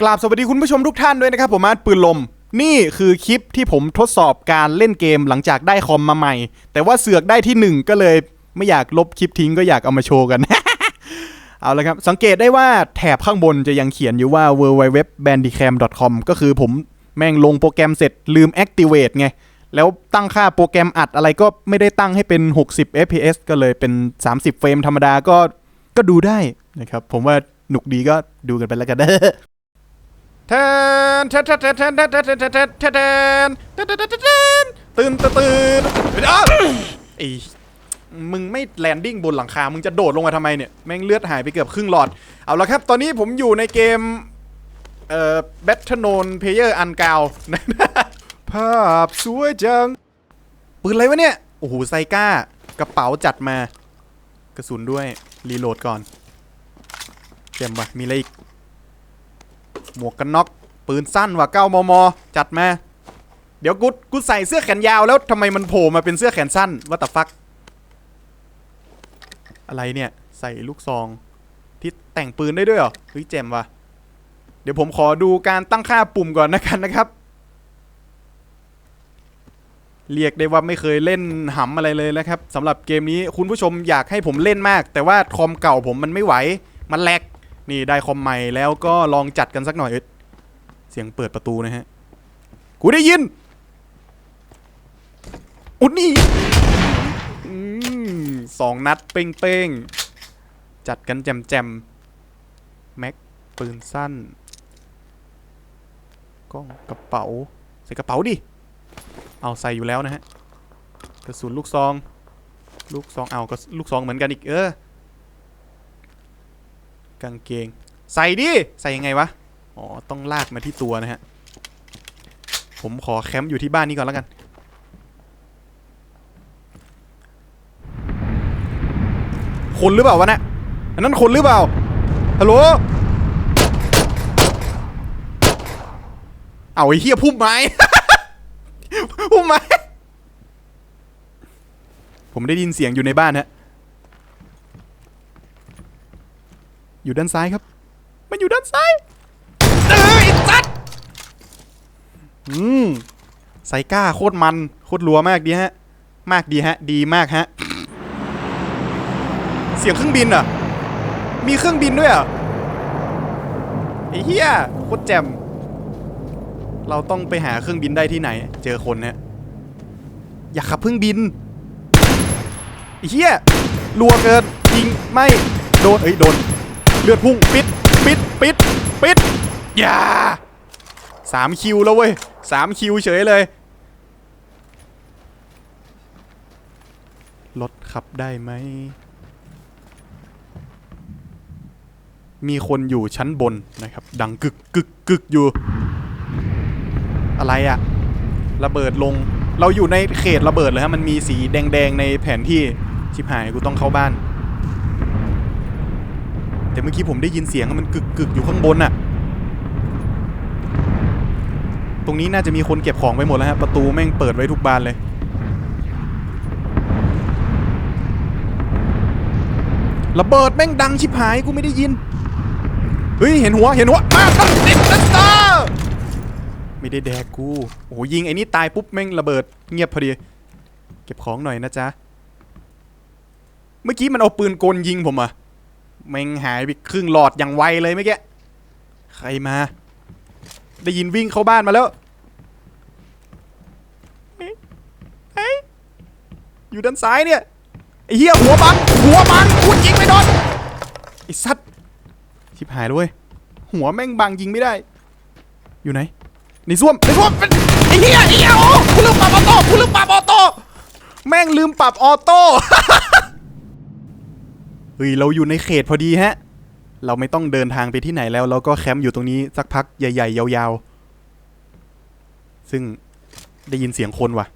กราบสวัสดีคุณผู้ชมทุกท่านด้วยนะครับผมอาร์ตปืนลม นี่คือคลิปที่ผมทดสอบการเล่นเกมหลังจากได้คอมมาใหม่ แต่ว่าเสือกได้ที่หนึ่งก็เลยไม่อยากลบคลิปทิ้งก็อยากเอามาโชว์กัน เอาละครับสังเกตได้ว่าแถบข้างบนจะยังเขียนอยู่ว่า w w w b a n d i c a m c o m ก็คือผมแม่งลงโปรแกรมเสร็จลืม activate ไง แล้วตั้งค่าโปรแกรมอัดอะไรก็ไม่ได้ตั้งให้เป็น 60 fps ก็เลยเป็น 30 เฟรมธรรมดาก็ก็ดูได้นะครับผมว่าหนุกดีก็ดูกันไปแล้วกัน แทนแทนแทนแทนแทนแทนแทนแทนแทนแทนแทนแทนแทนแทนแทนแทนตื่นตื่นตื่นอ้าวไอ้มึงไม่แลนดิ้งบนหลังคา มึงจะโดดลงมาทำไมเนี่ย แม่งเลือดหายไปเกือบครึ่งหลอด เอาละครับ ตอนนี้ผมอยู่ในเกม เอ่อ Battle n o n Player อันกาวภาพสวยจัง ปืนอะไรวะเนี่ย โอ้โห ไซก้า กระเป๋าจัดมา กระสุนด้วย รีโหลดก่อนเต็มปะมีอะไรอีก หมวกกันน็อกปืนสั้นว่ะ9มม จัดมาเดี๋ยวกูกูใส่เสื้อแขนยาวแล้วทำไมมันโผล่มาเป็นเสื้อแขนสั้นว่าแต่ฟักอะไรเนี่ยใส่ลูกซองที่แต่งปืนได้ด้วยเหรอเฮ้ยเจมว่ะเดี๋ยวผมขอดูการตั้งค่าปุ่มก่อนนะกันนะครับ เรียกได้ว่าไม่เคยเล่นหำอะไรเลยนะครับสำหรับเกมนี้คุณผู้ชมอยากให้ผมเล่นมาก แต่ว่าคอมเก่าผมมันไม่ไหว มันแลก นี่ได้คอมใหม่แล้วก็ลองจัดกันสักหน่อยเอ้ยเสียงเปิดประตูนะฮะ กูได้ยิน อุดนี่อืมสองนัดเป้งเป้งๆ จัดกันแจมแจมๆ แม็กปืนสั้นกล้องกระเป๋า ใส่กระเป๋าดิ เอาใส่อยู่แล้วนะฮะ กระสุนลูกซอง ลูกซองเอาก็ลูกซองเหมือนกันอีกเออ กางเกง ใส่ดิ ใส่ยังไงวะ อ๋อ ต้องลากมาที่ตัวนะฮะ ผมขอแคมป์อยู่ที่บ้านนี้ก่อนแล้วกัน คนหรือเปล่าวะเนะอันนั้นคนหรือเปล่า ฮัลโหล เอาไอ้เหี้ยพุ่มไม้ พุ่มไม้ ผมได้ยินเสียงอยู่ในบ้านฮะ อยู่ด้านซ้ายครับ มันอยู่ด้านซ้ายเอ้ยสัตว์อืมไซก้าโคตรมัน โคตรรัวมากดีฮะ มากดีฮะ ดีมากฮะ เสียงเครื่องบินเหรอะ มีเครื่องบินด้วยเหรอะไอ้เหี้ยโคตรแจ่มเราต้องไปหาเครื่องบินได้ที่ไหน เจอคนฮะอยากขับเครื่องบินไอ้เหี้ยรัวเกินยิงไม่โดนเอ้ยโดน เลือดพุ่ง ปิด ปิด ปิด ปิด อย่าสามคิวแล้วเว้ยสามคิวเฉยเลย รถขับได้ไหม มีคนอยู่ชั้นบนนะครับ ดังกึกกึกกึกอยู่ อะไรอะระเบิดลง เราอยู่ในเขตระเบิดเลยฮะ มันมีสีแดงๆในแผนที่ชิบหายกูต้องเข้าบ้าน แต่เมื่อกี้ผมได้ยินเสียงมันกึกกึกอยู่ข้างบนน่ะ ตรงนี้น่าจะมีคนเก็บของไปหมดแล้วฮะประตูแม่งเปิดไว้ทุกบานเลยระเบิดแม่งดังชิบหายกูไม่ได้ยิน เฮ้ยเห็นหัวเห็นหัวมาตั้งติดนัสตาไม่ได้แดกกู โอ้โหยิงไอ้นี่ตายปุ๊บแม่งระเบิดเงียบพอดี เก็บของหน่อยนะจ๊ะ เมื่อกี้มันเอาปืนกลยิงผมอะ แม่งหายไปครึ่งหลอดอย่างไวเลยเมื่อกี้ใครมา ได้ยินวิ่งเข้าบ้านมาแล้วเฮ้ยอยู่ด้านซ้ายเนี่ยไอ้เหี้ยหัวบังหัวบังกูยิงไม่โดนไอ้สัตว์ชิบหายเลยเว้ยหัวแม่งบังยิงไม่ได้ อยู่ไหนในส้วมในส้วมเป็นไอ้เหี้ยไอ้เหี้ยโอ้กูลืมปรับออโต้กูลืมปรับออโต้แม่งลืมปรับออโต้ เฮ้ยเราอยู่ในเขตพอดีฮะ เราไม่ต้องเดินทางไปที่ไหนแล้ว เราก็แคมป์อยู่ตรงนี้สักพักใหญ่ ๆ ยาวๆ ซึ่งได้ยินเสียงคนว่ะ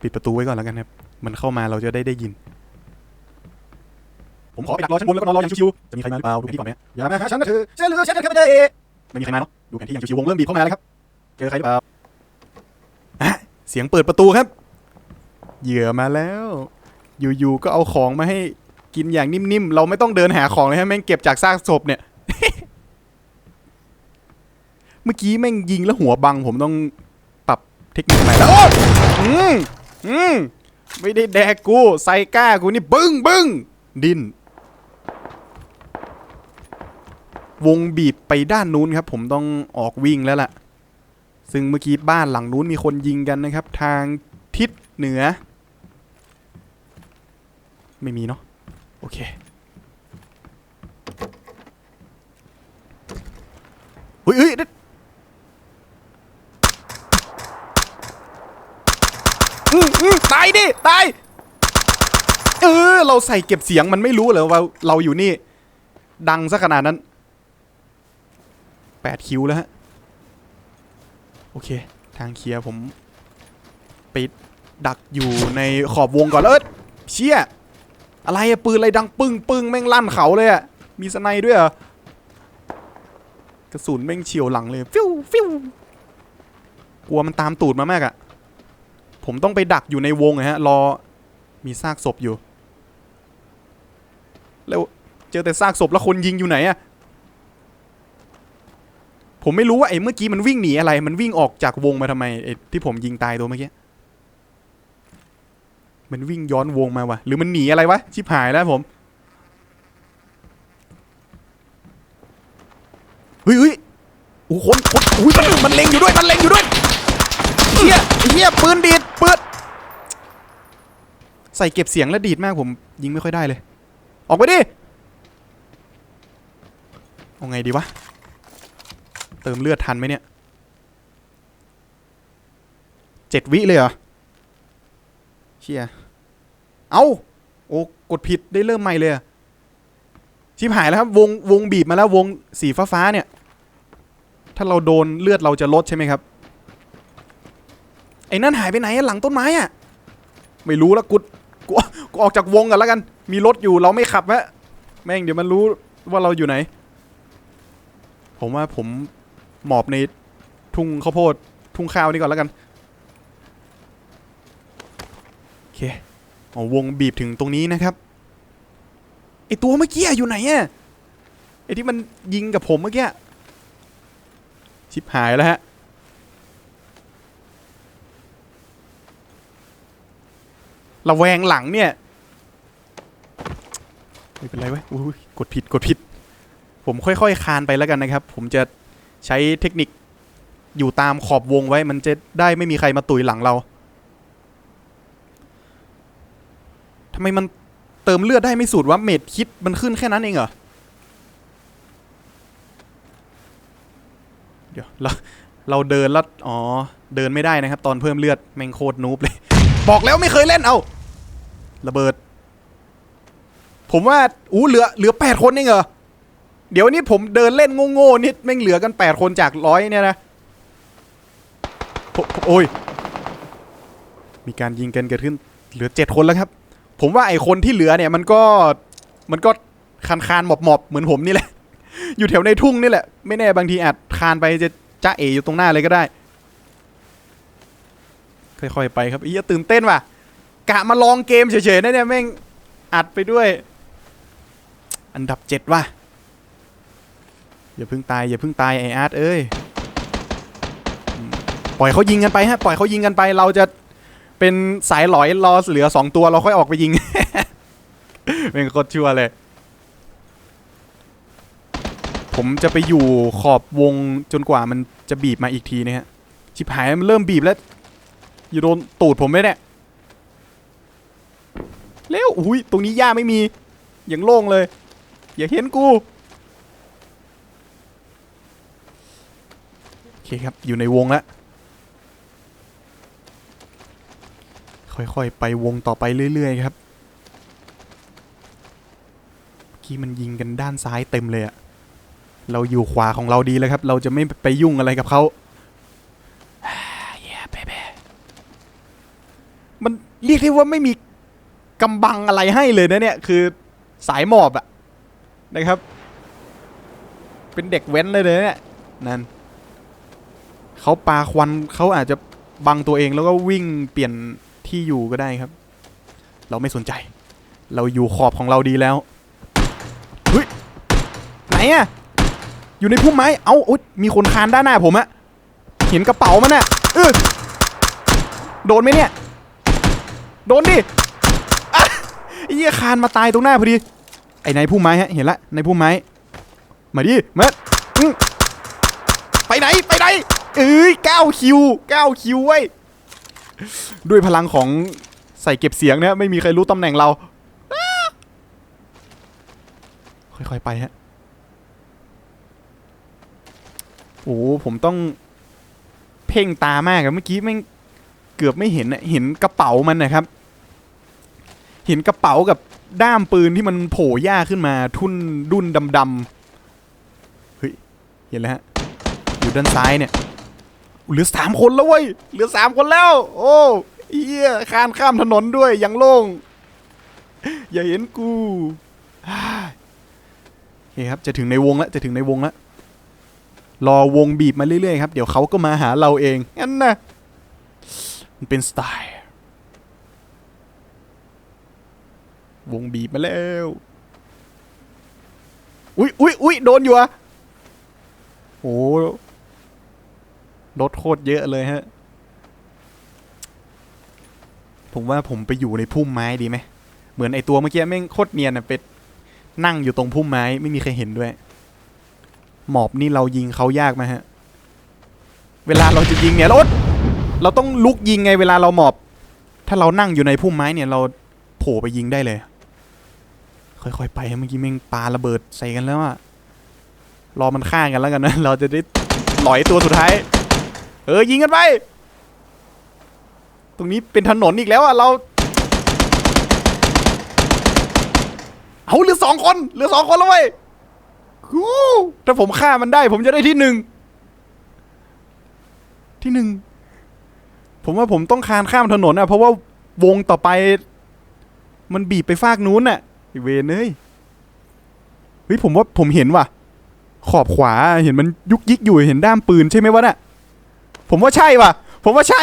ปิดประตูไว้ก่อนแล้วกันครับ มันเข้ามาเราจะได้ได้ยิน ผมขอไปดักรอชั้นบนแล้วก็นอนรออย่างชิวๆ จะมีใครมาหรือเปล่าดูแผนที่ก่อนไหมอย่ามาหาฉันนะเธอฉันหลือฉันจะเข้าไปได้ไม่มีใครมาเนาะ ดูแผนที่อย่างชิวๆวงเริ่มบีบเข้ามาแล้วครับ เจอใครหรือเปล่าอะเสียงเปิดประตูครับ เหยื่อมาแล้ว อยู่ๆก็เอาของมาให้กินอย่างนิ่มๆ เราไม่ต้องเดินหาของเลยฮะแม่งเก็บจากซากศพเนี่ย เมื่อกี้แม่งยิงแล้วหัวบังผมต้องปรับเทคนิคใหม่แล้วโอ้อืมอืมไม่ได้แดกกูไซก้ากูนี่บึ้งบึ้งดิน วงบีบไปด้านนู้นครับ ผมต้องออกวิ่งแล้วล่ะ ซึ่งเมื่อกี้บ้านหลังนู้นมีคนยิงกันนะครับ ทางทิศเหนือ ไม่มีเนาะโอเคเฮ้ยเฮ้ยนั่นอืมอืมตายดิตายเออเราใส่เก็บเสียงมันไม่รู้เหรอว่าเราอยู่นี่ ดังซะขนาดนั้นแปดคิวแล้วฮะ โอเค ทางเคลียร์ผมไปดักอยู่ในขอบวงก่อนแล้วเอยเชี่ย อะไรอะปืนอะไรดังปึ้งปึ้งแม่งลั่นเขาเลยอะมีสไนด์ด้วยเหรอกระสุนแม่งเฉียวหลังเลยฟิวฟิวกลัวมันตามตูดมามากอะผมต้องไปดักอยู่ในวงอะฮะรอมีซากศพอยู่ แล้วเจอแต่ซากศพแล้วคนยิงอยู่ไหนอะผมไม่รู้ว่าไอ้เมื่อกี้มันวิ่งหนีอะไร มันวิ่งออกจากวงมาทำไมไอ้ที่ผมยิงตายตัวเมื่อกี้ มันวิ่งย้อนวงมาวะหรือมันหนีอะไรวะ ชิบหายแล้วผมเฮ้ยเฮ้ยโอ้โหคนคนอุ้ยมันมันเล็งอยู่ด้วย มันเล็งอยู่ด้วยเฮียเฮียปืนดีดปืนใส่เก็บเสียงแล้วดีดมากผมยิงไม่ค่อยได้เลย ออกไปดิเอาไงดีวะ เติมเลือดทันไหมเนี่ยเจ็ดวิเลยเหรอเชี่ย เอาโอ้กดผิดได้เริ่มใหม่เลยชิบหายแล้วครับ วงวงบีบมาแล้ววงสีฟ้าฟ้าเนี่ย ถ้าเราโดนเลือดเราจะลดใช่ไหมครับ ไอ้นั่นหายไปไหนหลังต้นไม้อะไม่รู้แล้วกูกูกูออกจากวงกันแล้วกัน มีรถอยู่เราไม่ขับฮะแม่งเดี๋ยวมันรู้ว่าเราอยู่ไหน ผมว่าผมหมอบในทุ่งข้าวโพด ทุ่งข้าวนี่ก่อนแล้วกัน โอเค เอวงบีบถึงตรงนี้นะครับไอตัวเมื่อกี้อยู่ไหนอะไอที่มันยิงกับผมเมื่อกี้ชิบหายแล้วฮะระแวงหลังเนี่ยไม่เป็นไรเว้ยอุ๊ยกดผิดกดผิด ผมค่อยๆคานไปแล้วกันนะครับ ผมจะใช้เทคนิคอยู่ตามขอบวงไว้มันจะได้ไม่มีใครมาตุยหลังเรา ทำไมมันเติมเลือดได้ไม่สุดวะเมดคิดมันขึ้นแค่นั้นเองเหรอ เดี๋ยวเราเราเดินแล้วอ๋อ เดินไม่ได้นะครับ ตอนเพิ่มเลือดแม่งโคตรนูบเลย บอกแล้วไม่เคยเล่นเอาระเบิด ผมว่าอู้เหลือเหลือแปดคนเองเหรอ เดี๋ยวนี้ผมเดินเล่นโง่ๆนิดแม่งเหลือกันแปดคนจากร้อยเนี่ยนะโอโอ้ยมีการยิงกันเกิดขึ้นเหลือเจ็ดคนแล้วครับ ผมว่าไอ้คนที่เหลือเนี่ยมันก็มันก็คานคานหมอบหมอบเหมือนผมนี่แหละ อยู่แถวในทุ่งนี่แหละ ไม่แน่บางทีอาจคานไปจะจ้าเออยู่ตรงหน้าเลยก็ได้ ค่อยๆไปครับอีตื่นเต้นว่ะ กะมาลองเกมเฉยๆนะเนี่ยแม่งอัดไปด้วย อันดับเจ็ดว่ะ อย่าเพิ่งตายอย่าเพิ่งตายไออาร์ตเอ้ย ปล่อยเขายิงกันไปฮะ ปล่อยเขายิงกันไป เราจะ เป็นสายหลอยรอเหลือสองตัวเราค่อยออกไปยิง เป็นโคตรชั่วเลย ผมจะไปอยู่ขอบวงจนกว่ามันจะบีบมาอีกทีนะฮะ ชิบหายมันเริ่มบีบแล้ว อยู่โดนตูดผมไหมเนี่ยเร็วอุ้ยตรงนี้หญ้าไม่มี อย่างโล่งเลย อย่าเห็นกู โอเคครับ อยู่ในวงแล้ว ค่อยๆ ไปวงต่อไปเรื่อยๆครับเมื่อกี้มันยิงกันด้านซ้ายเต็มเลยอะเราอยู่ขวาของเราดีแล้วครับ เราจะไม่ไปยุ่งอะไรกับเขา yeah, baby มันเรียกได้ว่าไม่มีกำบังอะไรให้เลยนะเนี่ยคือสายหมอบอะนะครับ เป็นเด็กเว้นเลยเลยเนี่ยนั่นเขาปาควันเขาอาจจะบังตัวเองแล้วก็วิ่งเปลี่ยน ที่อยู่ก็ได้ครับ เราไม่สนใจ เราอยู่ขอบของเราดีแล้วเฮ้ยไหนอะอยู่ในพุ่มไม้เอ้าอุ๊ยมีคนคานด้านหน้าผมอะเห็นกระเป๋ามันอะเออโดนไหมเนี่ย โดนดิไอ้เหี้ยคานมาตายตรงหน้าพอดี ไอ้ในพุ่มไม้ฮะ เห็นละในพุ่มไม้ มาดิมาไปไหน ไปไหน เอ้ยเก้าคิวเก้าคิวเว้ย ด้วยพลังของใส่เก็บเสียงเนี่ยไม่มีใครรู้ตำแหน่งเรา ค่อยๆไปฮะ โอ้ผมต้อง เพ่งตามากอะเมื่อกี้แม่เกือบไม่เห็นเห็นกระเป๋ามันนะครับ เห็นกระเป๋ากับด้ามปืนที่มันโผล่ย่าขึ้นมา ทุ่นดุนดำๆเฮ้ยเห็นแล้วฮะอยู่ด้านซ้ายเนี่ย เหลือสามคนแล้วเว้ยเหลือสามคนแล้ว โอ้เอี้ยคานข้ามถนนด้วยยังโล่งอย่าเห็นกูเฮ่าโอเครับจะถึงในวงแล้วจะถึงในวงแล้วรอวงบีบมาเรื่อยๆครับเดี๋ยวเขาก็มาหาเราเองงั้นนะมันเป็นสไตล์ วงบีบมาแล้วอุ๊ยอุ๊ยอุ๊ยโดนอยู่อะโอ้ รถโคตรเยอะเลยฮะ ผมว่าผมไปอยู่ในพุ่มไม้ดีไหม เหมือนไอตัวเมื่อกี้แม่งโคตรเนียนอะเป็ดนั่งอยู่ตรงพุ่มไม้ไม่มีใครเห็นด้วย หมอบนี่เรายิงเขายากไหมฮะ เวลาเราจะยิงเนี่ยรถเราต้องลุกยิงไงเวลาเราหมอบ ถ้าเรานั่งอยู่ในพุ่มไม้เนี่ยเราโผล่ไปยิงได้เลย ค่อยๆไปฮะเมื่อกี้แม่งปาระเบิดใส่กันแล้วอะรอมันฆ่ากันแล้วกันนะ เราจะได้หลอยตัวสุดท้าย เออยิงกันไป ตรงนี้เป็นถนนอีกแล้วอะเรา เอาเหลือสองคนเหลือสองคนแล้วเว้ยถ้าผมฆ่ามันได้ ผมจะได้ที่หนึ่งที่หนึ่งผมว่าผมต้องคานข้ามถนนอะเพราะว่าวงต่อไป มันบีบไปฟากนู้นน่ะอเวนเอ้ยเฮ้ยผมว่าผมเห็นว่ะ ขอบขวาเห็นมันยุกยิกอยู่เห็นด้ามปืนใช่ไหมวะน่ะ ผมว่าใช่ว่ะ ผมว่าใช่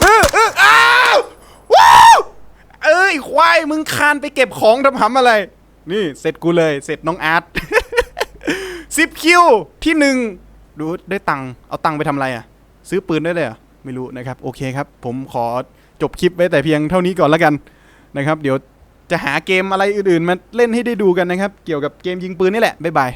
เออเอออ้าวว้าวเอ้ยควายมึงคานไปเก็บของทำหำอะไร นี่เสร็จกูเลยเสร็จน้องอาร์ตสิบคิวที่หนึ่งดูได้ตังค์เอาตังค์ไปทำอะไรอะ ซื้อปืนได้เลยเหรอไม่รู้นะครับ โอเคครับ ผมขอจบคลิปไว้แต่เพียงเท่านี้ก่อนแล้วกันนะครับ เดี๋ยวจะหาเกมอะไรอื่นๆ มาเล่นให้ได้ดูกันนะครับ เกี่ยวกับเกมยิงปืนนี่แหละ บ๊ายบาย